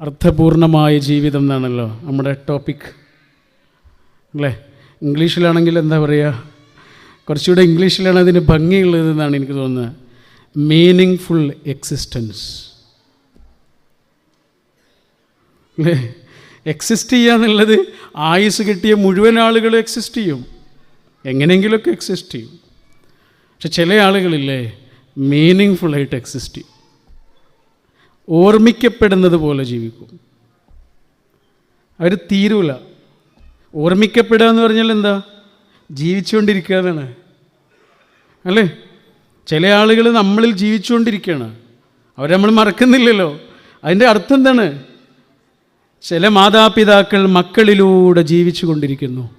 അർത്ഥപൂർണമായ ജീവിതം എന്നാണല്ലോ നമ്മുടെ ടോപ്പിക് അല്ലേ? ഇംഗ്ലീഷിലാണെങ്കിൽ എന്താ പറയുക കുറച്ചുകൂടെ ഇംഗ്ലീഷിലാണ് അതിന് ഭംഗിയുള്ളതെന്നാണ് എനിക്ക് തോന്നുന്നത്. മീനിങ് ഫുൾ എക്സിസ്റ്റൻസ് അല്ലേ? എക്സിസ്റ്റ് ചെയ്യുക എന്നുള്ളത് ആയുസ് കിട്ടിയ മുഴുവൻ ആളുകൾ എക്സിസ്റ്റ് ചെയ്യും. എങ്ങനെയെങ്കിലുമൊക്കെ എക്സിസ്റ്റ് ചെയ്യും. പക്ഷെ ചില ആളുകളില്ലേ മീനിങ് ഫുള്ളായിട്ട് എക്സിസ്റ്റ് ചെയ്യും. ഓർമ്മിക്കപ്പെടുന്നത് പോലെ ജീവിക്കും. അവർ തീരൂല. ഓർമ്മിക്കപ്പെടുക എന്ന് പറഞ്ഞാൽ എന്താ? ജീവിച്ചുകൊണ്ടിരിക്കുക എന്നാണ് അല്ലേ? ചില ആളുകൾ നമ്മളിൽ ജീവിച്ചുകൊണ്ടിരിക്കുകയാണ്. അവരെ നമ്മൾ മറക്കുന്നില്ലല്ലോ. അതിന്റെ അർത്ഥം എന്താണ്? ചില മാതാപിതാക്കൾ മക്കളിലൂടെ ജീവിച്ചു കൊണ്ടിരിക്കുന്നു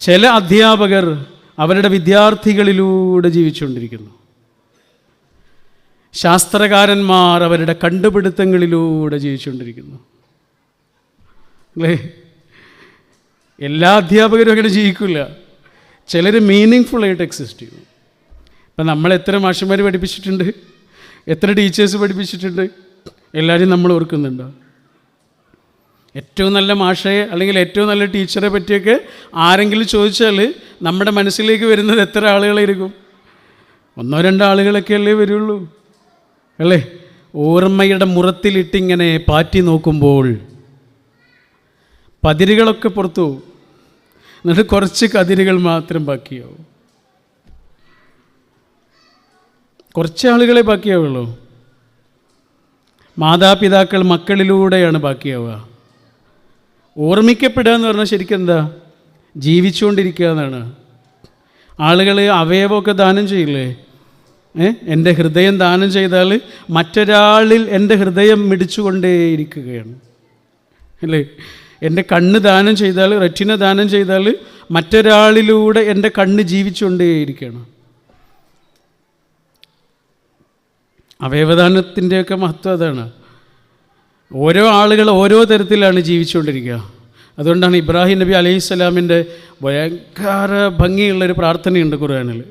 ചില അധ്യാപകർ അവരുടെ വിദ്യാർത്ഥികളിലൂടെ ജീവിച്ചുകൊണ്ടിരിക്കുന്നു. ശാസ്ത്രകാരന്മാർ അവരുടെ കണ്ടുപിടുത്തങ്ങളിലൂടെ ജീവിച്ചുകൊണ്ടിരിക്കുന്നു. അല്ലേ? എല്ലാ അധ്യാപകരും അങ്ങനെ ജീവിക്കില്ല ചിലർ മീനിങ് ഫുള്ളായിട്ട് എക്സിസ്റ്റ് ചെയ്യും. ഇപ്പം നമ്മൾ എത്ര മാഷന്മാർ പഠിപ്പിച്ചിട്ടുണ്ട്? എത്ര ടീച്ചേഴ്സ് പഠിപ്പിച്ചിട്ടുണ്ട്? എല്ലാവരും നമ്മൾ ഓർക്കുന്നുണ്ടോ? ഏറ്റവും നല്ല മാഷയെ അല്ലെങ്കിൽ ഏറ്റവും നല്ല ടീച്ചറെ പറ്റിയൊക്കെ ആരെങ്കിലും ചോദിച്ചാൽ നമ്മുടെ മനസ്സിലേക്ക് വരുന്നത് എത്ര ആളുകളായിരിക്കും? ഒന്നോ രണ്ടോ ആളുകളൊക്കെ അല്ലേ വരുള്ളൂ. അല്ലേ? ഓർമ്മയുടെ മുറത്തിലിട്ടിങ്ങനെ പാറ്റി നോക്കുമ്പോൾ പതിരുകളൊക്കെ പുറത്തു എന്നിട്ട് കുറച്ച് കതിരുകൾ മാത്രം ബാക്കിയാവും. കുറച്ച് ആളുകളെ ബാക്കിയാവുള്ളൂ. മാതാപിതാക്കൾ മക്കളിലൂടെയാണ് ബാക്കിയാവുക. ഓർമ്മിക്കപ്പെടുക എന്ന് പറഞ്ഞാൽ ശരിക്കും എന്താ? ജീവിച്ചുകൊണ്ടിരിക്കുക എന്നാണ്. ആളുകൾ അവയവമൊക്കെ ദാനം ചെയ്യില്ലേ? എന്റെ ഹൃദയം ദാനം ചെയ്താൽ മറ്റൊരാളിൽ എന്റെ ഹൃദയം മിടിച്ചുകൊണ്ടേയിരിക്കുകയാണ്. അല്ലേ? എന്റെ കണ്ണ് ദാനം ചെയ്താൽ റെറ്റിന ദാനം ചെയ്താൽ മറ്റൊരാളിലൂടെ എന്റെ കണ്ണ് ജീവിച്ചുകൊണ്ടേയിരിക്കുകയാണ്. അവയവദാനത്തിന്റെയൊക്കെ മഹത്വം അതാണ്. ഓരോ ആളുകൾ ഓരോ തരത്തിലാണ് ജീവിച്ചുകൊണ്ടിരിക്കുക. അതുകൊണ്ടാണ് ഇബ്രാഹിം നബി അലൈഹി സ്വലാമിന്റെ ഭയങ്കര ഭംഗിയുള്ളൊരു പ്രാർത്ഥനയുണ്ട് ഖുർആനിൽ.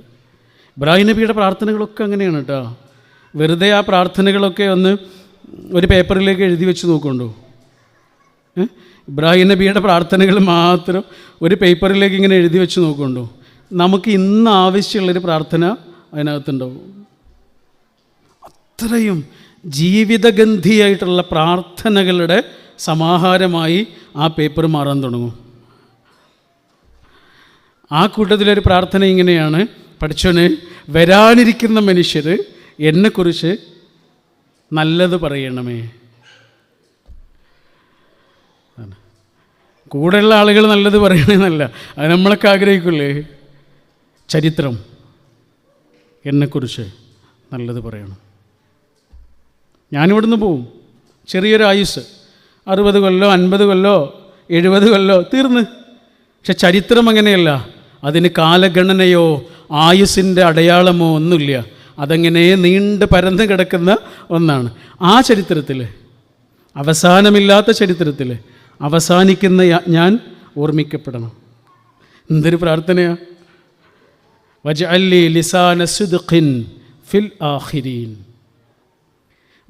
ഇബ്രാഹിം നബിയുടെ പ്രാർത്ഥനകളൊക്കെ അങ്ങനെയാണ് കേട്ടോ. വെറുതെ ആ പ്രാർത്ഥനകളൊക്കെ ഒന്ന് ഒരു പേപ്പറിലേക്ക് എഴുതി വെച്ച് നോക്കുന്നുണ്ടോ? ഏ? ഇബ്രാഹിം നബിയുടെ പ്രാർത്ഥനകൾ മാത്രം ഒരു പേപ്പറിലേക്ക് ഇങ്ങനെ എഴുതി വെച്ച് നോക്കുന്നുണ്ടോ? നമുക്ക് ഇന്ന് ആവശ്യമുള്ളൊരു പ്രാർത്ഥന അതിനകത്തുണ്ടാവും. അത്രയും ജീവിതഗന്ധിയായിട്ടുള്ള പ്രാർത്ഥനകളുടെ സമാഹാരമായി ആ പേപ്പർ മാറാൻ തുടങ്ങും. ആ കൂട്ടത്തിലൊരു പ്രാർത്ഥന ഇങ്ങനെയാണ്. പഠിച്ചോന് വരാനിരിക്കുന്ന മനുഷ്യർ എന്നെക്കുറിച്ച് നല്ലത് പറയണമേ. കൂടെയുള്ള ആളുകൾ നല്ലത് പറയണമെന്നല്ല അത് നമ്മളൊക്കെ ആഗ്രഹിക്കില്ലേ? ചരിത്രം എന്നെക്കുറിച്ച് നല്ലത് പറയണം. ഞാനിവിടുന്ന് പോവും. ചെറിയൊരു ആയുസ്. അറുപത് കൊല്ലോ അൻപത് കൊല്ലോ എഴുപത് കൊല്ലോ തീർന്ന്. പക്ഷെ ചരിത്രം അങ്ങനെയല്ല. അതിന് കാലഗണനയോ ആയുസിന്റെ അടയാളമോ ഒന്നുമില്ല. അതങ്ങനെ നീണ്ട് പരന്ന് കിടക്കുന്ന ഒന്നാണ്. ആ ചരിത്രത്തിൽ അവസാനമില്ലാത്ത ചരിത്രത്തിൽ അവസാനിക്കുന്ന ഞാൻ ഓർമ്മിക്കപ്പെടണം. എന്തൊരു പ്രാർത്ഥനയാ? വജഅല്ലി ലിസാന ഫിൽ ആഖിരീൻ.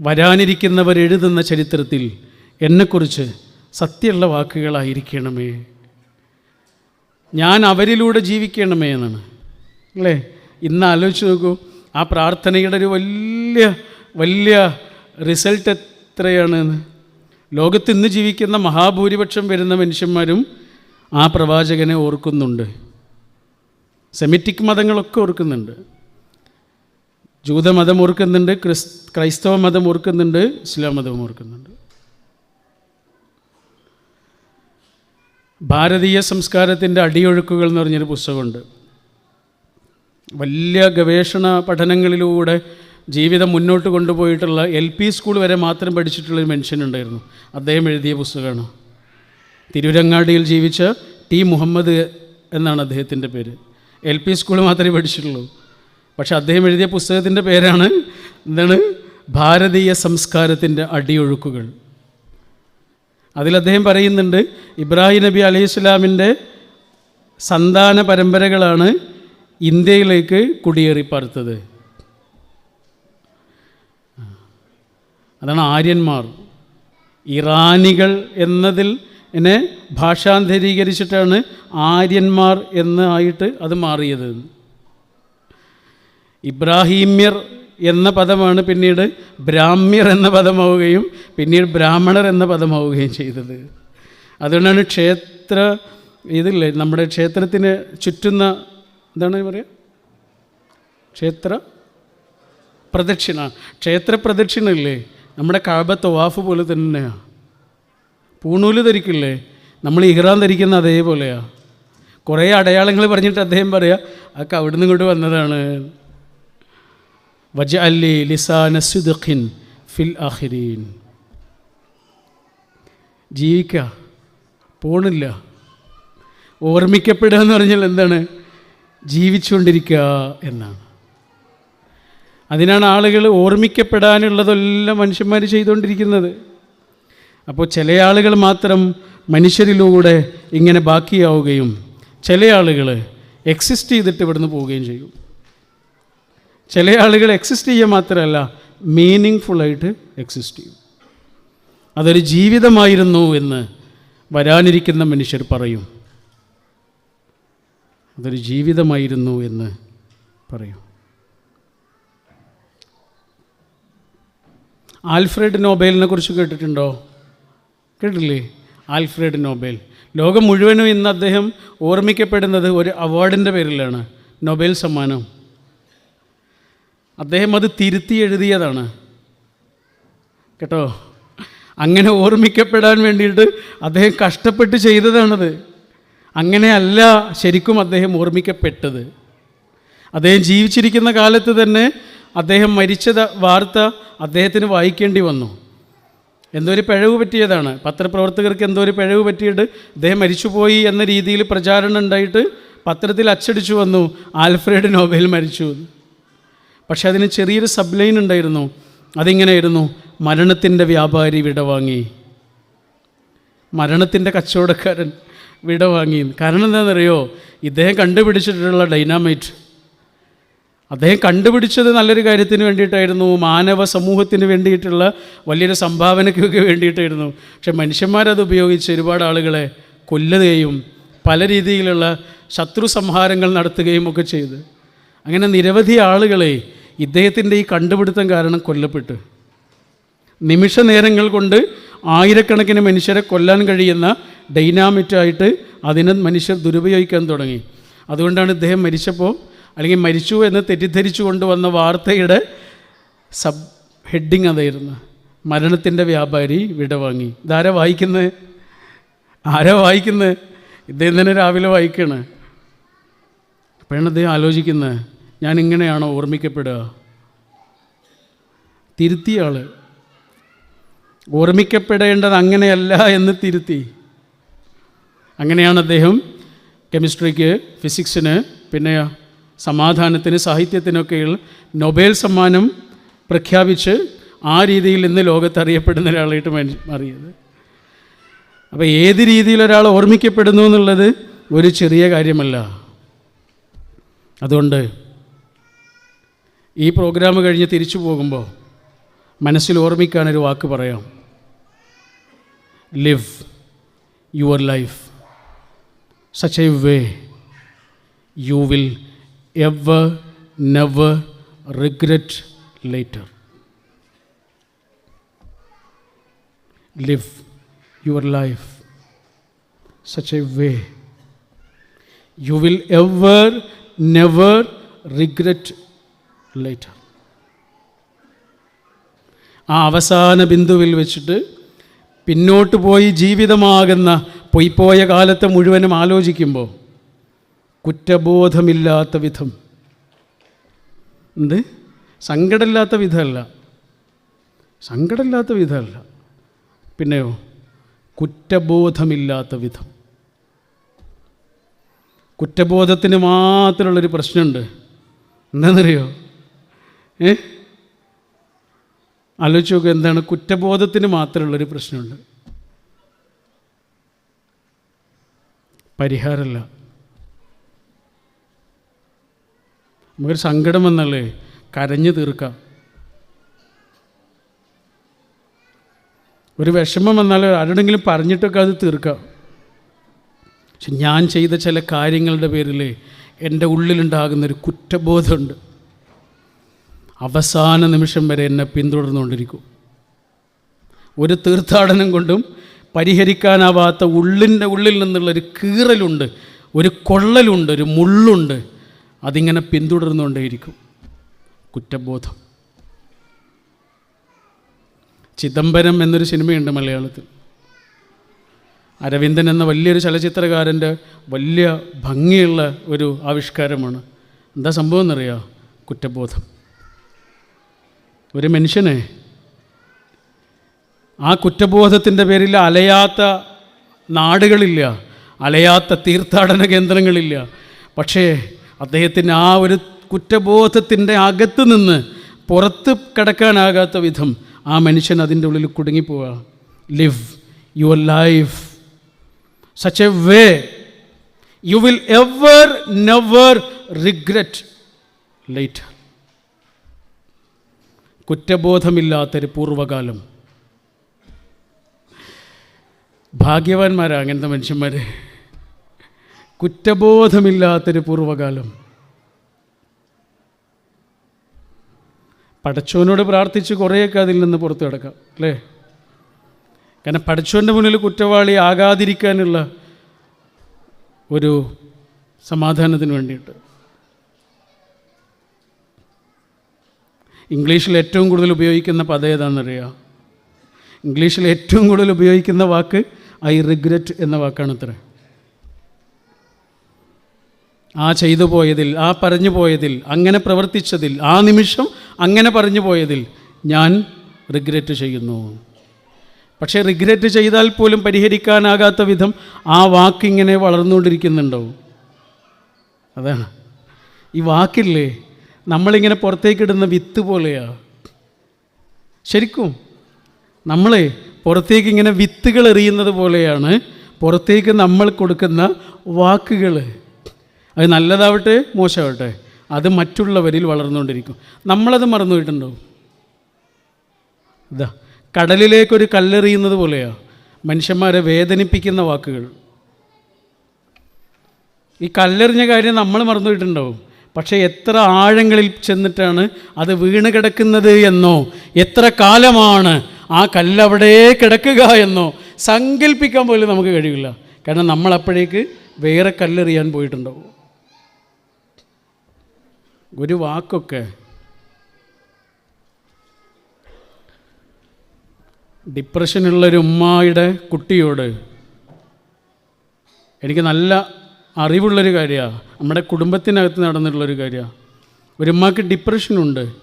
വരാനിരിക്കുന്നവർ എഴുതുന്ന ചരിത്രത്തിൽ എന്നെക്കുറിച്ച് സത്യമുള്ള വാക്കുകളായിരിക്കണമേ. ഞാൻ അവരിലൂടെ ജീവിക്കണമേ എന്നാണ്. അല്ലേ? ഇന്ന് ആലോചിച്ച് നോക്കൂ ആ പ്രാർത്ഥനയുടെ ഒരു വലിയ വലിയ റിസൾട്ട് എത്രയാണെന്ന് ലോകത്ത് ഇന്ന് ജീവിക്കുന്ന മഹാഭൂരിപക്ഷം വരുന്ന മനുഷ്യന്മാരും ആ പ്രവാചകനെ ഓർക്കുന്നുണ്ട്. സെമിറ്റിക് മതങ്ങളൊക്കെ ഓർക്കുന്നുണ്ട്. ജൂതമതം ഓർക്കുന്നുണ്ട് ക്രിസ് ക്രൈസ്തവ മതം ഓർക്കുന്നുണ്ട് ഇസ്ലാം മതം ഓർക്കുന്നുണ്ട്. ഭാരതീയ സംസ്കാരത്തിന്റെ അടിയൊഴുക്കുകൾ എന്ന് പറഞ്ഞൊരു പുസ്തകമുണ്ട്. വലിയ ഗവേഷണ പഠനങ്ങളിലൂടെ ജീവിതം മുന്നോട്ട് കൊണ്ടുപോയിട്ടുള്ള എൽ പി സ്കൂൾ വരെ മാത്രം പഠിച്ചിട്ടുള്ളൊരു മനുഷ്യനുണ്ടായിരുന്നു. അദ്ദേഹം എഴുതിയ പുസ്തകമാണ്. തിരുരങ്ങാടിയിൽ ജീവിച്ച ടി മുഹമ്മദ് എന്നാണ് അദ്ദേഹത്തിന്റെ പേര്. എൽ പി സ്കൂൾ മാത്രമേ പഠിച്ചിട്ടുള്ളൂ. പക്ഷേ അദ്ദേഹം എഴുതിയ പുസ്തകത്തിന്റെ പേരാണ് എന്താണ്? ഭാരതീയ സംസ്കാരത്തിന്റെ അടിയൊഴുക്കുകൾ. അതിൽ അദ്ദേഹം പറയുന്നുണ്ട് ഇബ്രാഹിം നബി അലൈഹി സ്വലാമിന്റെ സന്താന പരമ്പരകളാണ് ഇന്ത്യയിലേക്ക് കുടിയേറിപ്പാർത്തത്. അതാണ് ആര്യന്മാർ. ഇറാനികൾ എന്നതിൽ എന്നെ ഭാഷാന്തരീകരിച്ചിട്ടാണ് ആര്യന്മാർ എന്നായിട്ട് അത് മാറിയത്. ഇബ്രാഹീമ്യർ എന്ന പദമാണ് പിന്നീട് ബ്രാഹ്മ്യർ എന്ന പദമാവുകയും പിന്നീട് ബ്രാഹ്മണർ എന്ന പദമാവുകയും ചെയ്തത്. അതുകൊണ്ടാണ് ക്ഷേത്ര ഇതില്ലേ നമ്മുടെ ക്ഷേത്രത്തിന് ചുറ്റുന്ന എന്താണ് പറയുക ക്ഷേത്ര പ്രദക്ഷിണ. ക്ഷേത്ര പ്രദക്ഷിണ ഇല്ലേ നമ്മുടെ കാബ തവാഫ് പോലെ തന്നെയാണ് പൂണൂൽ ധരിക്കില്ലേ? നമ്മൾ ഇഹ്റാൻ ധരിക്കുന്ന അതേപോലെയാണ് കുറേ അടയാളങ്ങൾ പറഞ്ഞിട്ട് അദ്ദേഹം പറയാ അതൊക്കെ അവിടുന്ന് ഇങ്ങോട്ട് വന്നതാണ്. വജ ലിസാന ഫിൽ ആഖിരീൻ പോണില്ല. ഓർമ്മിക്കപ്പെടുക എന്ന് പറഞ്ഞാൽ എന്താണ്? ജീവിച്ചുകൊണ്ടിരിക്കുക എന്നാണ്. അതിനാണ് ആളുകൾ ഓർമ്മിക്കപ്പെടാനുള്ളതെല്ലാം മനുഷ്യന്മാർ ചെയ്തുകൊണ്ടിരിക്കുന്നത്. അപ്പോൾ ചില ആളുകൾ മാത്രം മനുഷ്യരിലൂടെ ഇങ്ങനെ ബാക്കിയാവുകയും ചില ആളുകൾ എക്സിസ്റ്റ് ചെയ്തിട്ട് ഇവിടുന്ന് പോവുകയും ചെയ്യും. ചില ആളുകൾ എക്സിസ്റ്റ് ചെയ്യുക മാത്രമല്ല മീനിങ് ഫുള്ളായിട്ട് എക്സിസ്റ്റ് ചെയ്യും. അതൊരു ജീവിതമായിരുന്നു എന്ന് വരാനിരിക്കുന്ന മനുഷ്യർ പറയും. അതൊരു ജീവിതമായിരുന്നു എന്ന് പറയും. ആൽഫ്രഡ് നോബേലിനെ കുറിച്ച് കേട്ടിട്ടുണ്ടോ? കേട്ടില്ലേ ആൽഫ്രഡ് നോബേൽ. ലോകം മുഴുവനും ഇന്ന് അദ്ദേഹം ഓർമ്മിക്കപ്പെടുന്നത് ഒരു അവാർഡിന്റെ പേരിലാണ്. നൊബേൽ സമ്മാനം. അദ്ദേഹം അത് തിരുത്തി എഴുതിയതാണ്. കേട്ടോ? അങ്ങനെ ഓർമ്മിക്കപ്പെടാൻ വേണ്ടിയിട്ട് അദ്ദേഹം കഷ്ടപ്പെട്ട് ചെയ്തതാണത്. അങ്ങനെയല്ല ശരിക്കും അദ്ദേഹം ഓർമ്മിക്കപ്പെട്ടത്. അദ്ദേഹം ജീവിച്ചിരിക്കുന്ന കാലത്ത് തന്നെ അദ്ദേഹം മരിച്ച വാർത്ത അദ്ദേഹത്തിന് വായിക്കേണ്ടി വന്നു. എന്തോ ഒരു പിഴവ് പറ്റിയതാണ്. പത്രപ്രവർത്തകർക്ക് എന്തോ ഒരു പിഴവ് പറ്റിയിട്ട് അദ്ദേഹം മരിച്ചുപോയി എന്ന രീതിയിൽ പ്രചാരണം ഉണ്ടായിട്ട് പത്രത്തിൽ അച്ചടിച്ചു വന്നു. ആൽഫ്രഡ് നോബേൽ മരിച്ചു. പക്ഷെ അതിന് ചെറിയൊരു സബ്ലൈൻ ഉണ്ടായിരുന്നു. അതിങ്ങനെയായിരുന്നു. മരണത്തിന്റെ വ്യാപാരി വിടവാങ്ങി മരണത്തിന്റെ കച്ചവടക്കാരൻ വിടവാങ്ങി കാരണം എന്താണെന്നറിയോ? ഇദ്ദേഹം കണ്ടുപിടിച്ചിട്ടുള്ള ഡൈനാമൈറ്റ്. അദ്ദേഹം കണ്ടുപിടിച്ചത് നല്ലൊരു കാര്യത്തിന് വേണ്ടിയിട്ടായിരുന്നു. മാനവ സമൂഹത്തിന് വേണ്ടിയിട്ടുള്ള വലിയൊരു സംഭാവനയ്ക്കൊക്കെ വേണ്ടിയിട്ടായിരുന്നു. പക്ഷെ മനുഷ്യന്മാരത് ഉപയോഗിച്ച് ഒരുപാട് ആളുകളെ കൊല്ലുകയും പല രീതിയിലുള്ള ശത്രു സംഹാരങ്ങൾ നടത്തുകയും ഒക്കെ ചെയ്ത്. അങ്ങനെ നിരവധി ആളുകളെ ഇദ്ദേഹത്തിന്റെ ഈ കണ്ടുപിടുത്തം കാരണം കൊല്ലപ്പെട്ടു. നിമിഷ നേരങ്ങൾ കൊണ്ട് ആയിരക്കണക്കിന് മനുഷ്യരെ കൊല്ലാൻ കഴിയുന്ന ഡൈനാമിറ്റായിട്ട് അതിനെ മനുഷ്യർ ദുരുപയോഗിക്കാൻ തുടങ്ങി. അതുകൊണ്ടാണ് ഇദ്ദേഹം മരിച്ചപ്പോൾ അല്ലെങ്കിൽ മരിച്ചു എന്ന് തെറ്റിദ്ധരിച്ചു കൊണ്ടുവന്ന വാർത്തയുടെ സബ് ഹെഡിങ് അതായിരുന്നു. മരണത്തിന്റെ വ്യാപാരി വിടവാങ്ങി ഇതാരാ വായിക്കുന്നത് ആരാ വായിക്കുന്നത് ഇദ്ദേഹം തന്നെ രാവിലെ വായിക്കുകയാണ് അപ്പോഴാണ് അദ്ദേഹം ആലോചിക്കുന്നത് ഞാൻ ഇങ്ങനെയാണോ ഓർമ്മിക്കപ്പെടുക? തിരുത്തിയ ആൾ. ഓർമ്മിക്കപ്പെടേണ്ടത് അങ്ങനെയല്ല എന്ന് തിരുത്തി. അങ്ങനെയാണ് അദ്ദേഹം കെമിസ്ട്രിക്ക് ഫിസിക്സിന് പിന്നെ സമാധാനത്തിന് സാഹിത്യത്തിനൊക്കെയുള്ള നൊബേൽ സമ്മാനം പ്രഖ്യാപിച്ച് ആ രീതിയിൽ ഇന്ന് ലോകത്ത് അറിയപ്പെടുന്ന ഒരാളായിട്ട് മാറിയത്. അപ്പോൾ ഏത് രീതിയിൽ ഒരാൾ ഓർമ്മിക്കപ്പെടുന്നു എന്നുള്ളത് ഒരു ചെറിയ കാര്യമല്ല. അതുകൊണ്ട് ഈ പ്രോഗ്രാം കഴിഞ്ഞ് തിരിച്ചു പോകുമ്പോൾ മനസ്സിൽ ഓർമ്മിക്കാനൊരു വാക്ക് പറയാം. Live your life such a way you will ever never regret later live your life such a way you will ever never regret later ആ അവസാന ബിന്ദുവിൽ വെച്ചിട്ട് പിന്നോട്ട് പോയി ജീവിതമാകുന്ന പൊയ്പോയ കാലത്തെ മുഴുവനും ആലോചിക്കുമ്പോൾ കുറ്റബോധമില്ലാത്ത വിധം. എന്ത്? സങ്കടമില്ലാത്ത വിധമല്ല. സങ്കടമില്ലാത്ത വിധമല്ല. പിന്നെയോ? കുറ്റബോധമില്ലാത്ത വിധം. കുറ്റബോധത്തിന് മാത്രമുള്ളൊരു പ്രശ്നമുണ്ട്. എന്താണെന്നറിയോ ഏ? ആലോചിച്ച് നോക്കുക എന്താണ്? കുറ്റബോധത്തിന് മാത്രമുള്ളൊരു പ്രശ്നമുണ്ട്. പരിഹാരമല്ല. നമുക്കൊരു സങ്കടം വന്നല്ലേ കരഞ്ഞു തീർക്കാം. ഒരു വിഷമം വന്നാൽ ആരോടെങ്കിലും പറഞ്ഞിട്ടൊക്കെ അത് തീർക്കാം. പക്ഷെ ഞാൻ ചെയ്ത ചില കാര്യങ്ങളുടെ പേരിൽ എന്റെ ഉള്ളിലുണ്ടാകുന്നൊരു കുറ്റബോധമുണ്ട്. അവസാന നിമിഷം വരെ എന്നെ പിന്തുടർന്നുകൊണ്ടിരിക്കും. ഒരു തീർത്ഥാടനം കൊണ്ടും പരിഹരിക്കാനാവാത്ത ഉള്ളിന്റെ ഉള്ളിൽ നിന്നുള്ളൊരു കീറലുണ്ട് ഒരു കൊള്ളലുണ്ട് ഒരു മുള്ളുണ്ട്. അതിങ്ങനെ പിന്തുടർന്നുകൊണ്ടേയിരിക്കും. കുറ്റബോധം. ചിദംബരം എന്നൊരു സിനിമയുണ്ട് മലയാളത്തിൽ. അരവിന്ദൻ എന്ന വലിയൊരു ചലച്ചിത്രകാരന്റെ വലിയ ഭംഗിയുള്ള ഒരു ആവിഷ്കാരമാണ്. എന്താ സംഭവം എന്നറിയാം കുറ്റബോധം. ഒരു മനുഷ്യനെ ആ കുറ്റബോധത്തിന്റെ പേരിൽ അലയാത്ത നാടുകളില്ല അലയാത്ത തീർത്ഥാടന കേന്ദ്രങ്ങളില്ല. പക്ഷേ അദ്ദേഹത്തിന് ആ ഒരു കുറ്റബോധത്തിന്റെ അകത്ത് നിന്ന് പുറത്ത് കിടക്കാനാകാത്ത വിധം ആ മനുഷ്യൻ അതിന്റെ ഉള്ളിൽ കുടുങ്ങിപ്പോവുക live your life such a way you will ever never regret later കുറ്റബോധമില്ലാത്തൊരു പൂർവകാലം. ഭാഗ്യവാന്മാരാണ് അങ്ങനത്തെ മനുഷ്യന്മാർ കുറ്റബോധമില്ലാത്തൊരു പൂർവകാലം. പടച്ചോനോട് പ്രാർത്ഥിച്ച് കുറേയൊക്കെ അതിൽ നിന്ന് പുറത്തു കിടക്കാം അല്ലേ? കാരണം പടച്ചോന്റെ മുന്നിൽ കുറ്റവാളി ആകാതിരിക്കാനുള്ള ഒരു സമാധാനത്തിന് വേണ്ടിയിട്ട്. ഇംഗ്ലീഷിൽ ഏറ്റവും കൂടുതൽ ഉപയോഗിക്കുന്ന പദം ഏതാണെന്നറിയാം? ഇംഗ്ലീഷിൽ ഏറ്റവും കൂടുതൽ ഉപയോഗിക്കുന്ന വാക്ക് ഐ റിഗ്രറ്റ് എന്ന വാക്കാണ് അത്ര ആ ചെയ്തു പോയതിൽ ആ പറഞ്ഞു പോയതിൽ അങ്ങനെ പ്രവർത്തിച്ചതിൽ ആ നിമിഷം അങ്ങനെ പറഞ്ഞു പോയതിൽ ഞാൻ റിഗ്രറ്റ് ചെയ്യുന്നു. പക്ഷേ റിഗ്രറ്റ് ചെയ്താൽ പോലും പരിഹരിക്കാനാകാത്ത വിധം ആ വാക്കിങ്ങനെ വളർന്നുകൊണ്ടിരിക്കുന്നുണ്ടോ അതാണ്. ഈ വാക്കില്ലേ? നമ്മളിങ്ങനെ പുറത്തേക്കിടുന്ന വിത്ത് പോലെയാ. ശരിക്കും നമ്മളെ പുറത്തേക്ക് ഇങ്ങനെ വിത്തുകൾ എറിയുന്നത് പോലെയാണ് പുറത്തേക്ക് നമ്മൾ കൊടുക്കുന്ന വാക്കുകൾ. അത് നല്ലതാവട്ടെ മോശമാവട്ടെ അത് മറ്റുള്ളവരിൽ വളർന്നുകൊണ്ടിരിക്കും. നമ്മളത് മറന്നുപോയിട്ടുണ്ടാവും ഇതാ കടലിലേക്കൊരു കല്ലെറിയുന്നത് പോലെയാണ് മനുഷ്യന്മാരെ വേദനിപ്പിക്കുന്ന വാക്കുകൾ. ഈ കല്ലെറിഞ്ഞ കാര്യം നമ്മൾ മറന്നുപോയിട്ടുണ്ടാവും പക്ഷേ എത്ര ആഴങ്ങളിൽ ചെന്നിട്ടാണ് അത് വീണ് കിടക്കുന്നത് എന്നോ? എത്ര കാലമാണ് ആ കല്ലവിടെ കിടക്കുക എന്നോ? സങ്കല്പിക്കാൻ പോലും നമുക്ക് കഴിയില്ല. കാരണം നമ്മളപ്പോഴേക്ക് വേറെ കല്ലെറിയാൻ പോയിട്ടുണ്ടാവും. ഒരു വാക്കൊക്കെ ഡിപ്രഷനുള്ളൊരു ഉമ്മായുടെ കുട്ടിയോട് എനിക്ക് നല്ല അറിവുള്ളൊരു കാര്യമാണ്. നമ്മുടെ കുടുംബത്തിനകത്ത് നടന്നിട്ടുള്ളൊരു കാര്യമാണ് ഒരു ഉമ്മക്ക് ഡിപ്രഷനുണ്ട്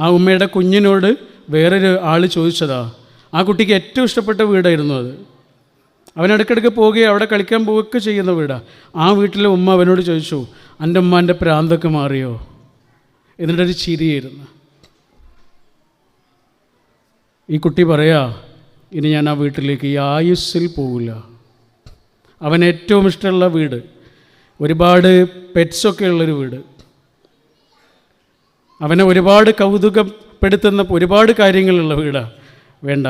ആ ഉമ്മയുടെ കുഞ്ഞിനോട് വേറൊരു ആൾ ചോദിച്ചതാ. ആ കുട്ടിക്ക് ഏറ്റവും ഇഷ്ടപ്പെട്ട വീടായിരുന്നു അത്. അവൻ ഇടയ്ക്കിടയ്ക്ക് പോവുകയും അവിടെ കളിക്കാൻ പോവുകയൊക്കെ ചെയ്യുന്ന വീടാണ് ആ വീട്ടിലെ ഉമ്മ അവനോട് ചോദിച്ചു എന്റെ ഉമ്മാന്റെ പ്രാന്തൊക്കെ മാറിയോ? എന്നിട്ടൊരു ചിരിയായിരുന്നു. ഈ കുട്ടി പറയാ ഇനി ഞാൻ ആ വീട്ടിലേക്ക് ഈ ആയുസ്സിൽ പോവില്ല. അവൻ ഏറ്റവും ഇഷ്ടമുള്ള വീട് ഒരുപാട് പെറ്റ്സൊക്കെ ഉള്ളൊരു വീട്. അവനെ ഒരുപാട് കൗതുകപ്പെടുത്തുന്ന ഒരുപാട് കാര്യങ്ങളുള്ള വീടാണ് വേണ്ട.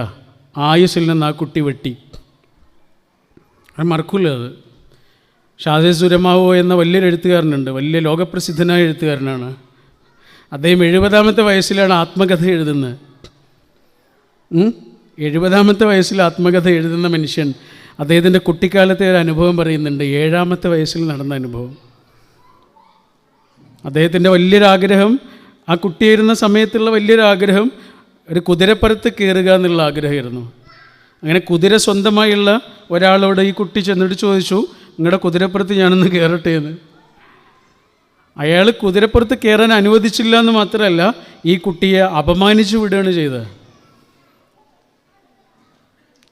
ആയുസ്സിൽ നിന്ന് ആ കുട്ടി വെട്ടി. അത് മറക്കൂല അത്. ഷാദി സുരമാവോ എന്ന വലിയൊരു എഴുത്തുകാരനുണ്ട്. വലിയ ലോകപ്രസിദ്ധനായ എഴുത്തുകാരനാണ്. അദ്ദേഹം എഴുപതാമത്തെ വയസ്സിലാണ് ആത്മകഥ എഴുതുന്നത്? എഴുപതാമത്തെ വയസ്സിൽ ആത്മകഥ എഴുതുന്ന മനുഷ്യൻ അദ്ദേഹത്തിന്റെ കുട്ടിക്കാലത്തെ ഒരു അനുഭവം പറയുന്നുണ്ട്. ഏഴാമത്തെ വയസ്സിൽ നടന്ന അനുഭവം. അദ്ദേഹത്തിന്റെ വലിയൊരാഗ്രഹം ആ കുട്ടിയായിരുന്ന സമയത്തുള്ള വലിയൊരാഗ്രഹം ഒരു കുതിരപ്പുറത്ത് കയറുക എന്നുള്ള ആഗ്രഹമായിരുന്നു. അങ്ങനെ കുതിര സ്വന്തമായുള്ള ഒരാളോട് ഈ കുട്ടി ചെന്നിട്ട് ചോദിച്ചു നിങ്ങളുടെ കുതിരപ്പുറത്ത് ഞാനൊന്ന് കയറട്ടെ എന്ന്? അയാൾ കുതിരപ്പുറത്ത് കയറാൻ അനുവദിച്ചില്ല എന്ന് മാത്രമല്ല ഈ കുട്ടിയെ അപമാനിച്ചു വിടുകയാണ് ചെയ്തത്.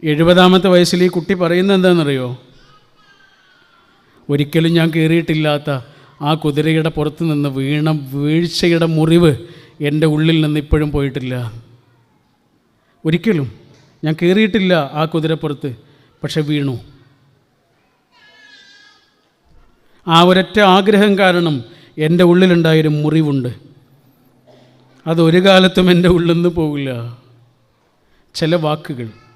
എഴുപതാമത്തെ വയസ്സിൽ ഈ കുട്ടി പറയുന്നത് എന്താണെന്നറിയോ? ഒരിക്കലും ഞാൻ കയറിയിട്ടില്ലാത്ത ആ കുതിരയുടെ പുറത്ത് നിന്ന് വീണ വീഴ്ചയുടെ മുറിവ് എന്റെ ഉള്ളിൽ നിന്ന് ഇപ്പോഴും പോയിട്ടില്ല. ഒരിക്കലും ഞാൻ കയറിയിട്ടില്ല ആ കുതിരപ്പുറത്ത് പക്ഷെ വീണു. ആ ഒരൊറ്റ ആഗ്രഹം കാരണം എന്റെ ഉള്ളിലുണ്ടായൊരു മുറിവുണ്ട്. അതൊരു കാലത്തും എന്റെ ഉള്ളിൽ നിന്ന് പോകില്ല ചില വാക്കുകൾ.